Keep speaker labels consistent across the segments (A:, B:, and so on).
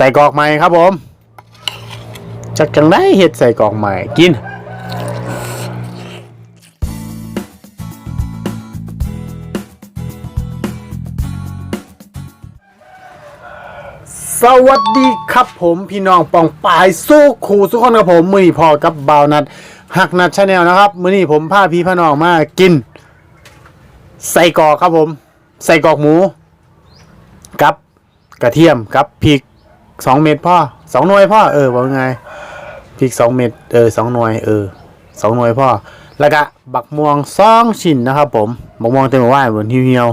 A: ใส่กอกใหม่ครับผมจักจังได้เห็ดใส่กอกใหม่กินสวัสดีครับผมพี่น้องปองปายสู้ขู่สุกคนครับผม มือนี้พอกับบาวนัดหักนัดชาแนลนะครับ มือนี้ผมพาพี่พาน้องมากิน ใส่กอกครับผม ใส่กอกหมู กับกระเทียมกับพริก สองเม็ดพ่อสองหน่วยพ่อเออว่าไงพริกสองเม็ดเออสองหน่วยเออสองหน่วยพ่อแล้วก็บักม่วงสองชิ้นนะครับ ผมบักม่วงเต็มว่าบนเหี่ยว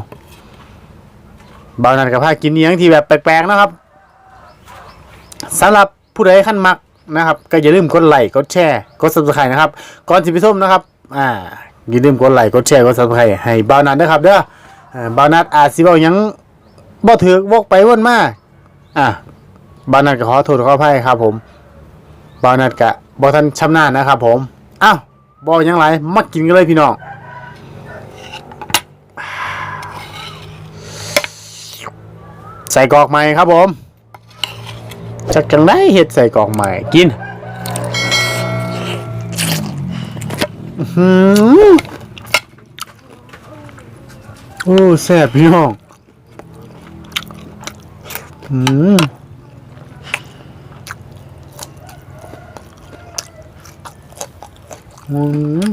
A: ๆบาวนัดกับพากินเนี้ยงที่แบบแปลกๆนะครับสำหรับผู้ใดขั้นมักนะครับก็อย่าลืมกดไลค์กดแชร์กด subscribe นะครับ ก่อนสิไปส้มนะครับ อ่าอย่าลืมกดไลค์กดแชร์กด subscribe ให้บ่าวนัดนะครับเด้อบ่าวนัดอาจสิเว้าหยังบ่ถือวกไปวนมาอ่า บาวนัดก็ขอโทษขออภัยครับผมบาวนัดก็บ่ทันชำนาญนะครับผมอ้าวบ่หยังไรมากินกันเลยพี่น้องใส่กอกไหม่ครับผมจักจังได้เห็ดใส่กองใหม่กินอื้อหือโอ้แซ่บพี่น้องอืม อืม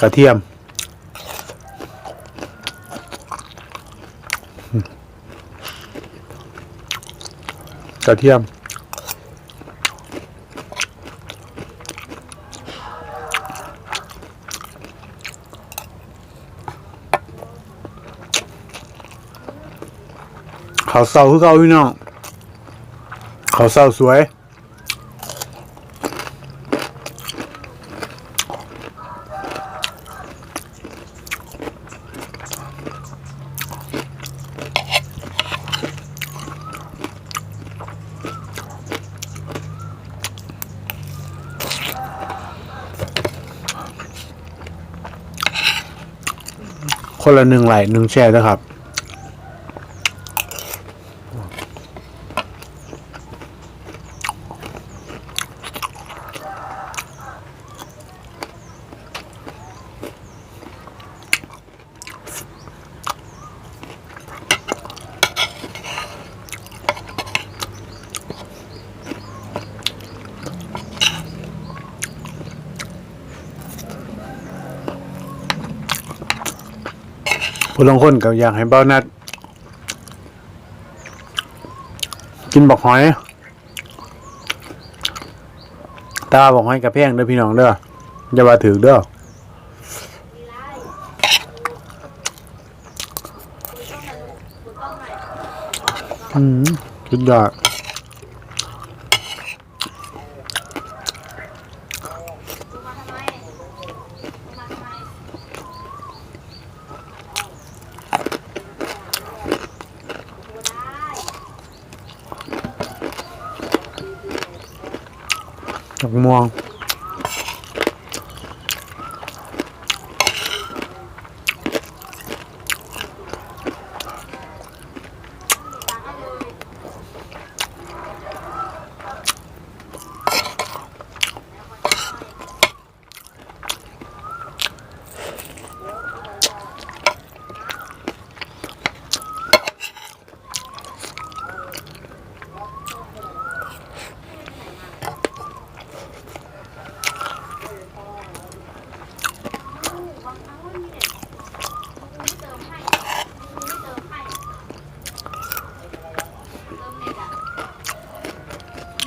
A: กระเทียม กระเทียม เขาวเศร้าคือเขาพี่น้อง เขาวเศร้าสวย คนละหนึ่งไหลหนึ่งแช่นะครับ ผู้ลงคนก็อยากให้เบ้านัด กินบอกหอยตาบอกหอยกระเพงเด้อพี่น้องเด้ออย่าว่าถือเด้ออืมสุดยอด ม่วง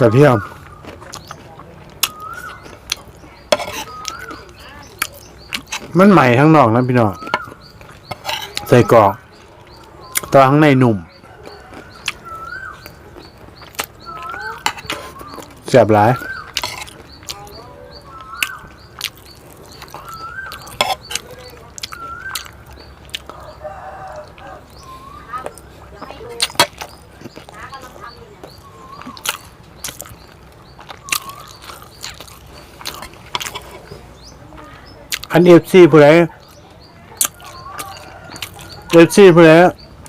A: ระเทียมมันใหม่ทั้งนอกนะพี่น้องใส่กรอกตัวข้างในหนุ่มแสบหลาย อันเอฟซีผู้ใดเอฟซีเพื่อน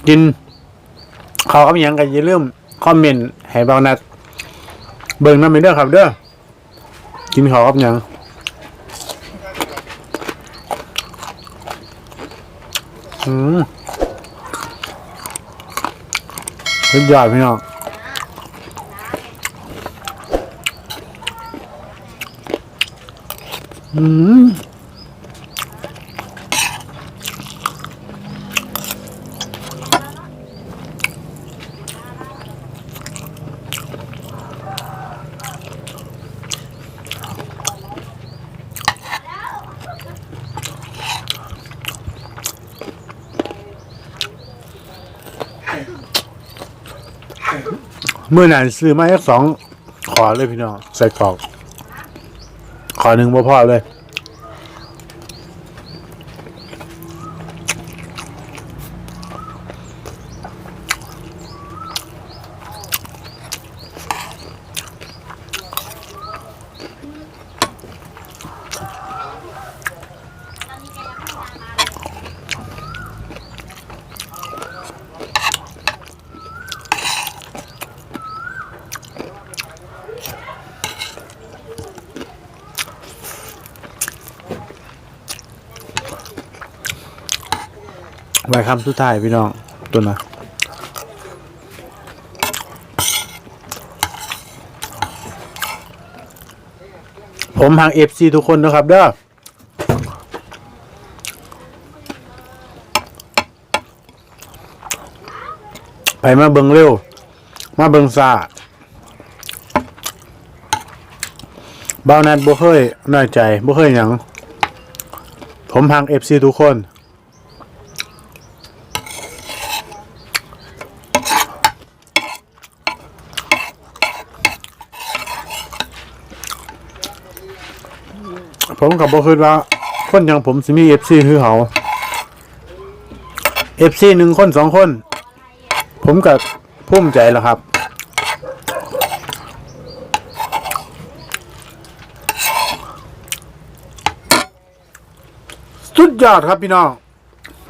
A: กินเขาวกับหยังกันอย่าลืมคอมเมนต์ให้เบานัดเบิ่งน้ำไปเด้อครับเด้อกินข้าวกับหยังอืมสุดยอดพี่น้องอืม เมื่อไหร่ซื้อมาแค่สองขอเลยพี่น้องใส่กรอกขอหนึ่งบ่พอเลย ไว้คำสุดท้ายพี่น้องตัวนะผมทางเอฟซีทุกคนนะครับเด้อไปมาเบิงเร็ว มาเบิงซาเบานัดบ่เคยน้อยใจบ่เคยหยัง ผมทางเอฟซีทุกคน ผมกับบ่คิดว่า คนอย่างผมสิมีเอฟซีคือเขาเอฟซีหนึ่งคนสองคน ผมกับภูมิใจแล้วครับ สุดยอดครับพี่น้อง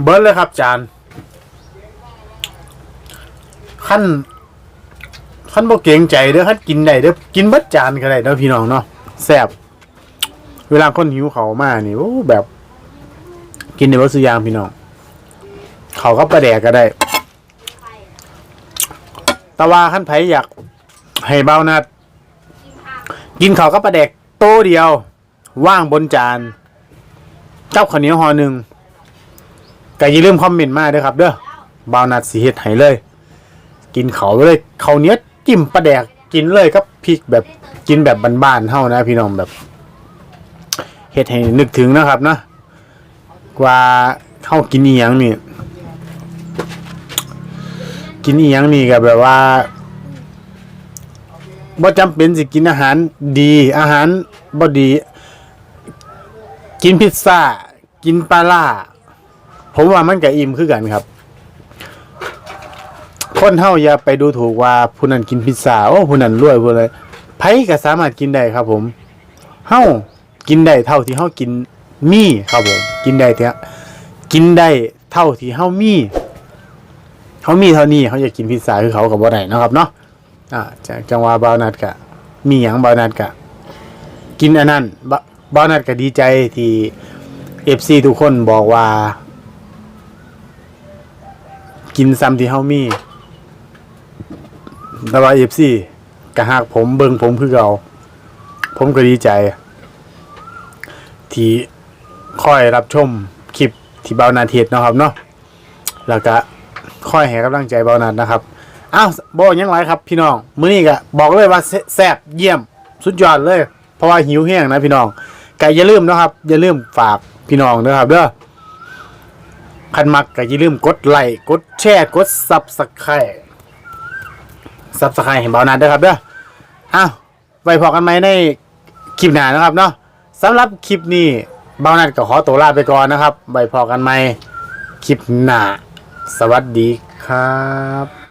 A: เบิร์ดเลยครับจานขั้นขั้นบ่เกรงใจเด้อขั้นกินได้เด้อกินเบิดจานก็ได้เด้อพี่น้องเนาะแซ่บ เวลาคนหิวเขามานี่โอ้แบบ กินในวัสยางพี่น้องเขาก็ประแดกก็ได้ ตะว่าขั้นไผอยากให้เบานัด กินเขาก็ประแดกโตเดียว ว่างบนจาน เจ้าข้าวเหนียวห่อหนึ่งก็อย่าลืมคอมเมนต์มาด้วยครับ เด้อเบานัดสีเฮ็ดให้เลย กินเขาเลยเขาเนี้ยจิ้มประแดกกินเลยครับพริกแบบกินแบบบ้านๆเท่านะ พี่น้องแบบ เฮ็ดให้นึกถึงนะครับเนาะกว่าเข้ากินอีหยังนี่ กินอีหยังนี่ก็แบบว่าบ่จำเป็นสิกินอาหารดีอาหารบ่ดี กินพิซซ่า กินปลาล่า ผมว่ามันก็อิ่มคือกันครับ คนเฮาอย่าไปดูถูกว่าผู้นั้นกินพิซซ่าโอ้ผู้นั้นรวยผู้เลยไผก็สามารถกินได้ครับผมเฮา กินได้เท่าที่เฮากินมีครับผมกินได้เท่ากินได้เท่าที่เฮามีเฮามีเท่านี้เขาอยากกินพิซซ่าคือเขากับบ่ได้นะครับเนาะอ่าจากจังหวะบาวนัดกะ มีหยังบาวนัดกะ กินอันนั้นบบาวนัดก็ดีใจที่ FC ทุกคนบอกว่า กินซ้ำที่เฮามีแต่ว่า FC ก็หักผมเบิ่งผมคือเก่าผมก็ดีใจ ที่คอยรับชมคลิปที่เบานาเทศนะครับเนาะแล้วก็คอยให้กำลังใจเบานานะครับอ้าวบอกยังไรครับพี่น้องมื้อนี้ก็บอกเลยว่าแซ่บเยี่ยมสุดยอดเลย เพราะว่าหิวแห้งนะพี่น้องก็อย่าลืมนะครับ อย่าลืมฝากพี่น้องนะครับ เด้อคันมักก็อย่าลืมกดไลค์กดแชร์กดซับสไครต์ซับสไครต์ให้เบานาด้วยครับเด้ออ้าวไว้พอกันไหมในคลิปหน้านะครับเนาะ สำหรับคลิปนี้เบ้านัดก็ขอตัวลาไปก่อนนะครับไว้พอกันไหมคลิปหน้า สวัสดีครับ